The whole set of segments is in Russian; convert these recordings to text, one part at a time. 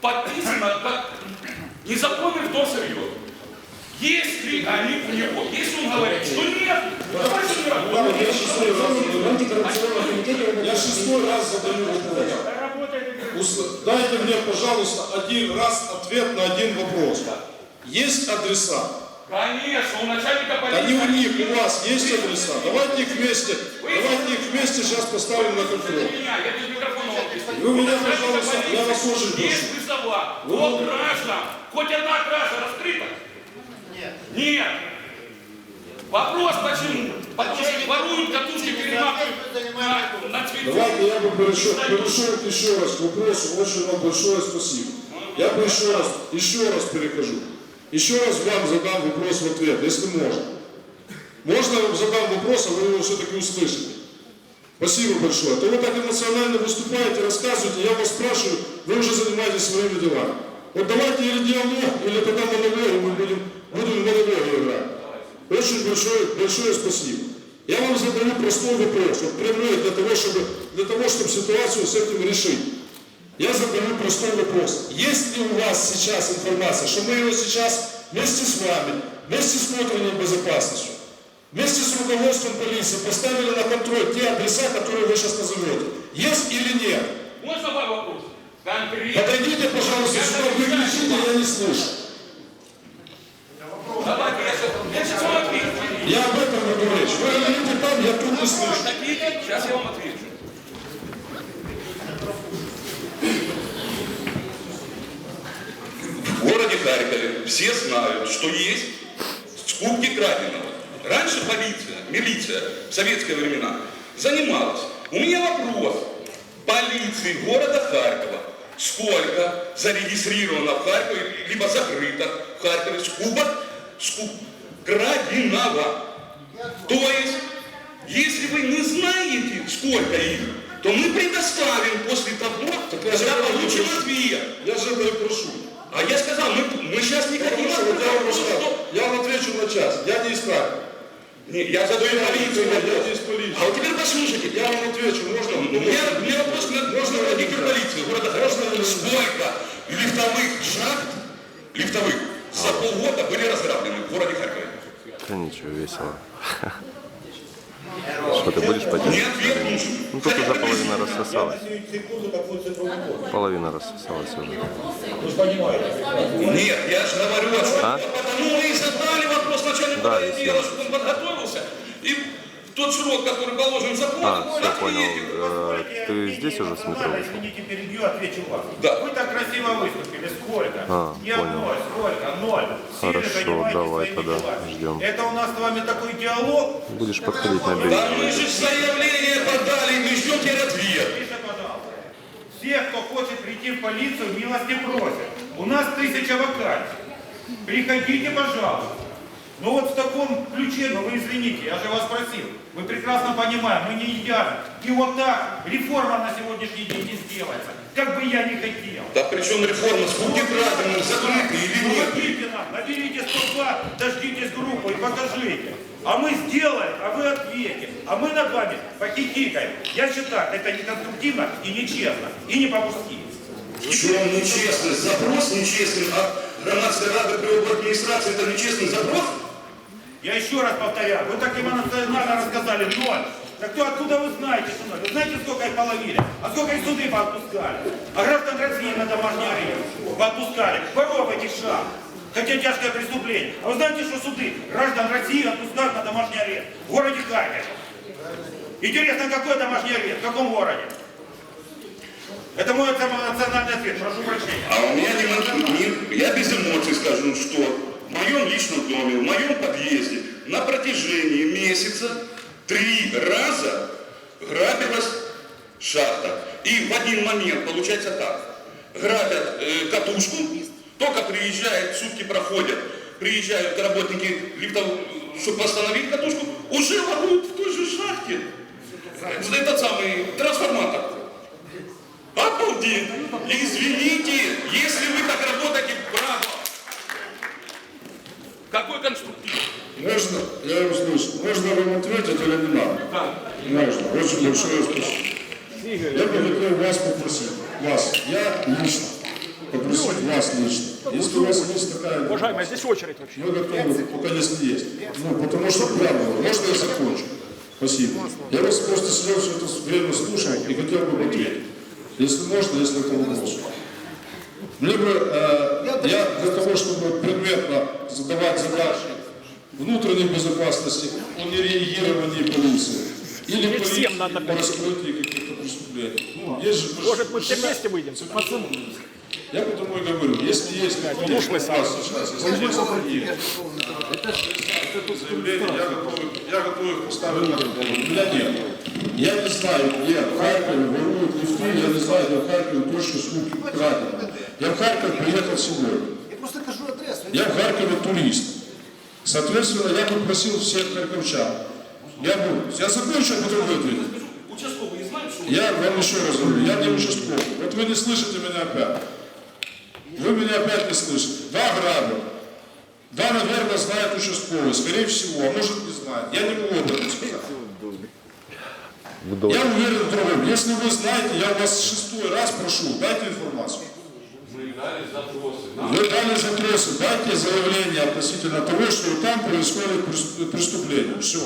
подписано как незаконный вдох сырье. Если они у него, если он говорит, что нет, давайте не я шестой раз я шестой раз задаю вопрос. Дайте мне, пожалуйста, один раз ответ на один вопрос. Есть адреса? Конечно, у начальника полиции. Они у них, у вас есть адреса? Давайте их вместе, давайте их вместе сейчас поставим на контроль. Вы меня, пожалуйста, я вас очень Есть прошу. вызова. Вы- По граждан. Хоть одна кража раскрыта? Нет. Нет. Вопрос почему? Потому что воруют катушки, перематывают на, на цветы. Давайте я бы перешел, перешел еще раз к вопросу. Очень вам большое спасибо. Я бы еще раз, еще раз перехожу. Еще раз вам задам вопрос в ответ, если можно. Можно я вам задам вопрос, а вы его все-таки услышите? Спасибо большое. То вы так эмоционально выступаете, рассказываете, я вас спрашиваю, вы уже занимаетесь своими делами. Вот давайте или диалог, или тогда монолог, и мы будем, будем монологи играть. Очень большое, большое спасибо. Я вам задаю простой вопрос, вот прямой для того, чтобы, для того, чтобы ситуацию с этим решить. Я задаю простой вопрос. Есть ли у вас сейчас информация, что мы его сейчас вместе с вами, вместе с внутренней безопасностью, вместе с руководством полиции поставили на контроль те адреса, которые вы сейчас назовете? Есть или нет? Можно пару вопросов? Конкретно. Подойдите, пожалуйста, сюда, вы кричите, я не слышу. Я вам об этом веду речь. Вы говорите там, я тут не слышу. Сейчас я вам отвечу. В городе Харькове все знают, что есть скупки краденого. Раньше полиция, милиция в советские времена занималась. У меня вопрос. Полиции города Харькова сколько зарегистрировано в Харькове, либо закрыто в Харькове скупок, скуп, краденого. То есть, если вы не знаете, сколько их, то мы предоставим я задаю полицию. А вот теперь послушайте. Я вам отвечу. Можно? У меня, у меня вопрос можно руководителю полиции города Харькова. Сколько лифтовых шахт, лифтовых, за полгода были разграблены в городе Харькове? Да ничего, весело. Что, ты будешь потеть? Ну тут уже половина рассосалась. Половина рассосалась уже. Нет, я же говорю, чем. А? Потому мы и задали вопрос начальнику Да, отдела, естественно. чтобы он подготовился. И в тот срок, который положен законом, А, все понял. Э, Ты здесь уже с метро вышел? Извините, перебью, отвечу вам. Да. Вы так красиво выступили. Сколько? А, Не понял. одной, сколько? Ноль. Хорошо, давай своими тогда делами. ждем. Это у нас с вами такой диалог. Будешь подходить на Да берег. мы же заявление подали, мы ждем теперь ответ. Все, кто хочет прийти в полицию, милости просят. У нас тысяча вакансий. Приходите, пожалуйста. Ну вот в таком ключе, ну вы извините, я же вас просил. Мы прекрасно понимаем, мы не идеальны. И вот так реформа на сегодняшний день не сделается. Как бы я ни хотел. Да причем реформа с краденым закрыты или нет? Помогите нам, наберите 102, дождитесь группу и покажите. А мы сделаем, а вы ответите. А мы над вами похихикаем. Я считаю, это не конструктивно и нечестно, и не по-мужски. В чем нечестность? Запрос нечестный, а громадской рады при администрации это нечестный запрос? Я еще раз повторяю, вы так эмоционально рассказали, ноль. Так кто откуда вы знаете, что ноль? Вы знаете, сколько их половили? А сколько их суды поотпускали? А граждан России на домашний арест поотпускали. Воров этих шаг. Хотя тяжкое преступление. А вы знаете, что суды граждан России отпускают на домашний арест? В городе Харькове. Интересно, какой домашний арест? В каком городе? Это мой эмоциональный ответ. Прошу прощения. А у меня не, не- я без эмоций скажу, что в моем личном доме, в моем подъезде на протяжении месяца три раза грабилась шахта. И в один момент получается так. Грабят э, катушку, только приезжает, сутки проходят, приезжают работники лифтов, чтобы восстановить катушку, уже воруют в той же шахте. Этот самый трансформатор. Обалдеть! Извините, если вы так работаете, браво! Какой конструктив? Можно, я его слышу. Можно вам ответить или не надо? Можно. Очень большое спасибо. Я бы хотел вас попросить, вас, я лично попросил вас лично. Если у вас есть такая информация, здесь очередь вообще. мы готовы, пока если есть. Ну, потому что правда, можно я закончу? Спасибо. Я вас просто сидел все это время слушал и хотел бы ответить. Если можно, если это вопрос. Мне бы, э, я для того, чтобы предметно задавать задачи внутренней безопасности, о нереагировании полиции, или полиции всем надо по раскрытии каких-то преступлений. Ну, есть же Может, мы все вместе выйдем? Я потому и говорю, если есть какие-то уж вы сами. сейчас, если есть такие заявления, я готов, я готов их поставить на. У меня нет. Я не знаю, где в Харькове воруют лифты, я не знаю, где в Харькове точно скупки крадены. Я в Харьков приехал сегодня. Я просто кажу адресу. Я в Харькове турист. Соответственно, я бы просил всех харьковчан. Я буду. Я закончу, а потом что Я вам еще раз говорю, я не участковый. Вот вы не слышите меня опять. Вы меня опять не слышите. Да, грабят. Да, наверное, знает участковый, скорее всего, а может не знает. Я не могу об этом сказать. Я уверен в другом. Если вы знаете, я вас шестой раз прошу, дайте информацию. мы дали запросы. Вы дали запросы, дайте заявление относительно того, что там происходит прес- преступление. Все.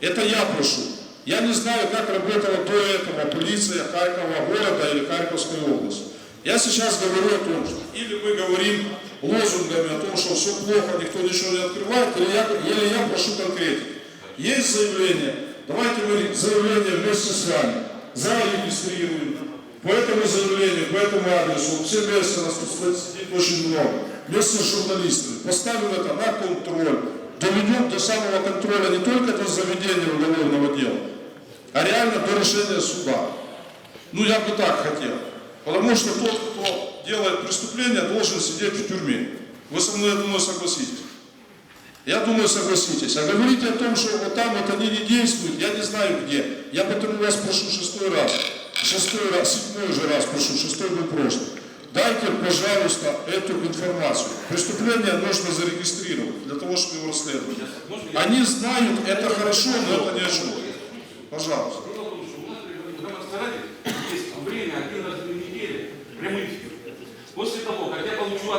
Это я прошу. Я не знаю, как работала до этого полиция Харькова города или Харьковской области. Я сейчас говорю о том, что или мы говорим лозунгами о том, что все плохо, никто ничего не открывает, или я, или я прошу конкретики. Есть заявление, давайте мы заявление вместе с вами зарегистрируем. По этому заявлению, по этому адресу, все вместе нас тут сидит очень много, вместе с журналистами, поставим это на контроль, доведем до самого контроля не только до заведения уголовного дела, а реально до решения суда. Ну, я бы так хотел. Потому что тот, кто делает преступление, должен сидеть в тюрьме. Вы со мной, я думаю, согласитесь. Я думаю, согласитесь. А говорите о том, что вот там вот они не действуют, я не знаю где. Я потому вас прошу шестой раз. Шестой раз, седьмой уже раз прошу, шестой был прошлый. Дайте, пожалуйста, эту информацию. Преступление нужно зарегистрировать для того, чтобы его расследовать. Они знают, это хорошо, но это не о. Пожалуйста. Дело в том, что у нас в Громадсовете есть время один раз в две недели прямой эфир. После того, как я получу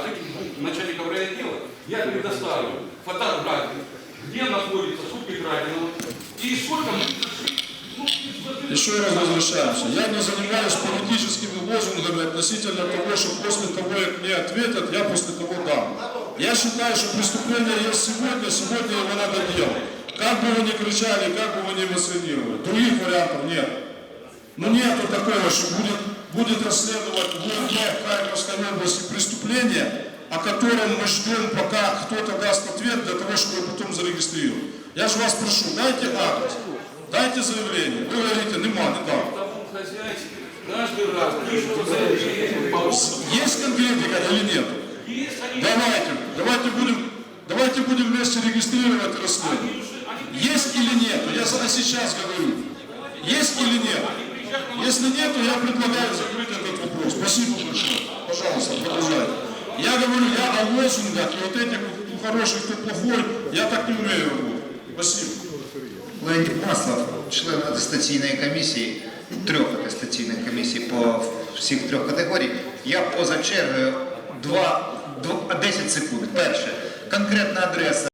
этих двух начальников райотдела, я предоставлю фотографии, где находится сутки Краденова и сколько мы ну, Еще раз возвращаемся. Не занимаюсь политическими лозунгами относительно того, что после того, как мне ответят, я после того дам. Я считаю, что преступление есть сегодня, сегодня его надо делать. Как бы вы ни кричали, как бы вы ни эмоционировали, других вариантов нет. Но нету такого, что будет, будет расследовать в Харьковской области преступление, о котором мы ждем, пока кто-то даст ответ для того, чтобы потом зарегистрировать. Я же вас прошу, дайте адрес, дайте заявление. Вы говорите, нема, не дам. Есть конкретика или нет? Давайте, давайте будем, давайте будем вместе регистрировать расследовать. Есть или нет? Я сейчас говорю. Есть или нет? Если нет, то я предлагаю закрыть этот вопрос. Спасибо большое. Пожалуйста, продолжайте. Я говорю, я о лозунгах и вот этих кто хороший, кто плохой, я так не умею работать. Спасибо. Леонід Маслов, член атестаційної комісії, трьох атестаційних комісій по всіх трьох категорій. Я поза чергою 2, 10 секунд. Перше, конкретна адреса.